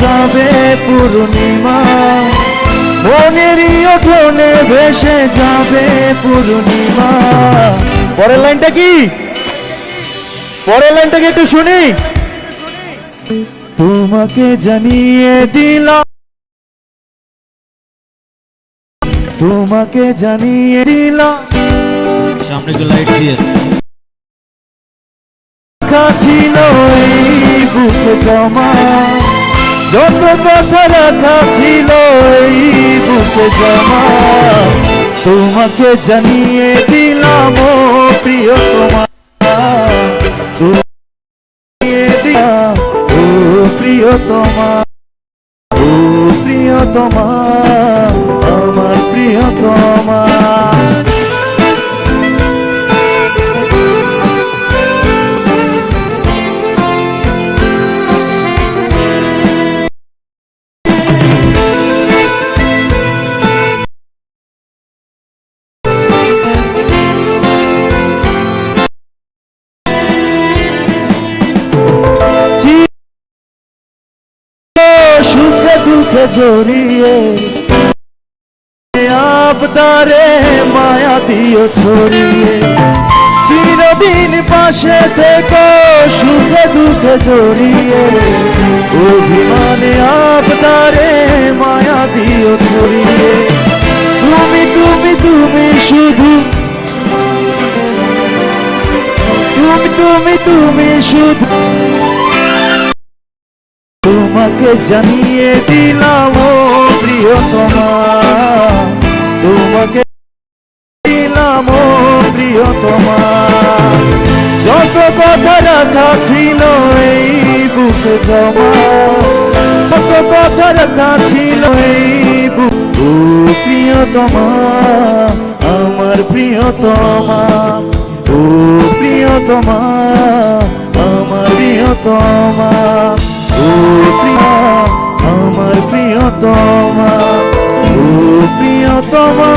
যাবে পূর্ণিমা। মনেরই ওঠনে ভেসে যাবে পূর্ণিমা। পরের লাইনটা কি? পরের লাইনটা কি একটু শুনি। তোমাকে জানিয়ে দিলাম। তোমাকে জানিয়ে দিলাম। সামনে একটু লাইট দিয়ে। লেখা ছিল এই বুকে জমা। যত কথা রাখা ছিল এই বুকে জমা। তোমাকে জানিয়ে দিলাম প্রিয় তোমার প্রিয় তোমার প্রিয় তোমার দুঃখে জড়িয়ে। আপদারে মায়া দিও ছড়িয়ে। চিরদিন পাশে থেকে, সুখে দুঃখে জড়িয়ে। অভিমানে আপদারে মায়া দিও ছড়িয়ে। তুমি তুমি তুমি শুধু। তুমি তুমি তুমি শুধু। তোমাকে জানিয়ে দিলাম, ও প্রিয়তমা। তোমাকে দিলাম, ও প্রিয়তমা। যত কথা রাখা ছিল, এই বুকে জমা। যত কথা রাখা ছিল, এই বুক প্রিয়তমা। আমার প্রিয়তমা, ও প্রিয়তমা। আমার প্রিয়তমা। প্রিয়তমা ও প্রিয়তমা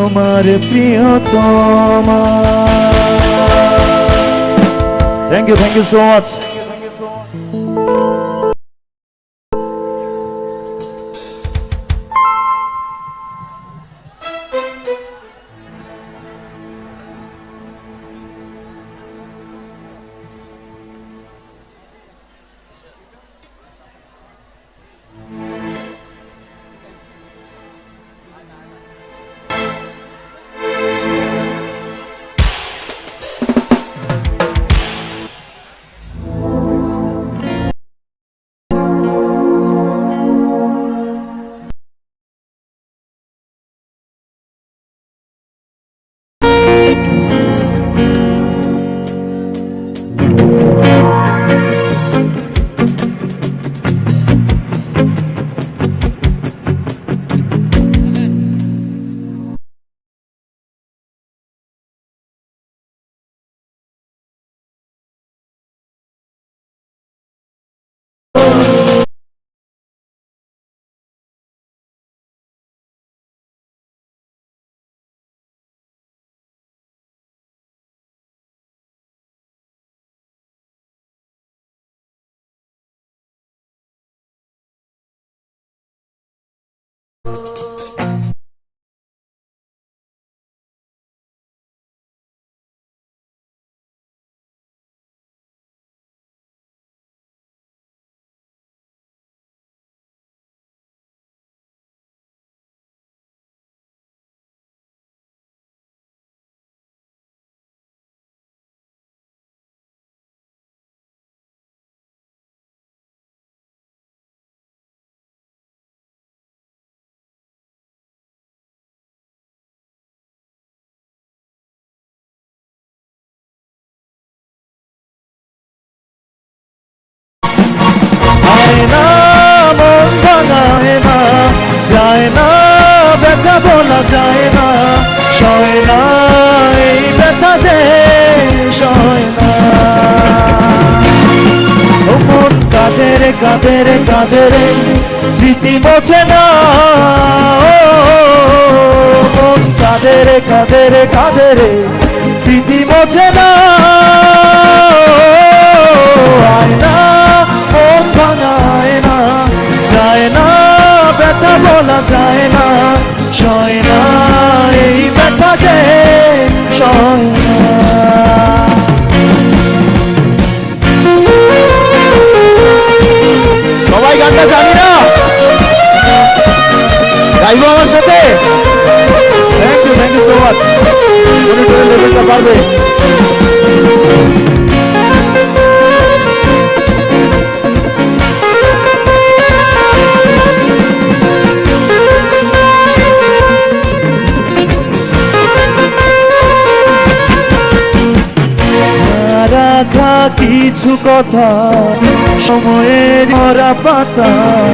আমার প্রিয়তমা thank you thank you so much কথা বলা যায় না, সয় না কাদের ব্যথা যে সয় না। কাদের কাদের স্মৃতি বোঝে না মন কাঁদের কাদের কাঁদের স্মৃতি বোঝে না। আয়না, মন ভাঙায় না, যায় না, ব্যথা বলা যায় আইবো আমার সাথে। Thank you thank you so much পারবে। কিছু কথা, সময়ের মরা পাতা।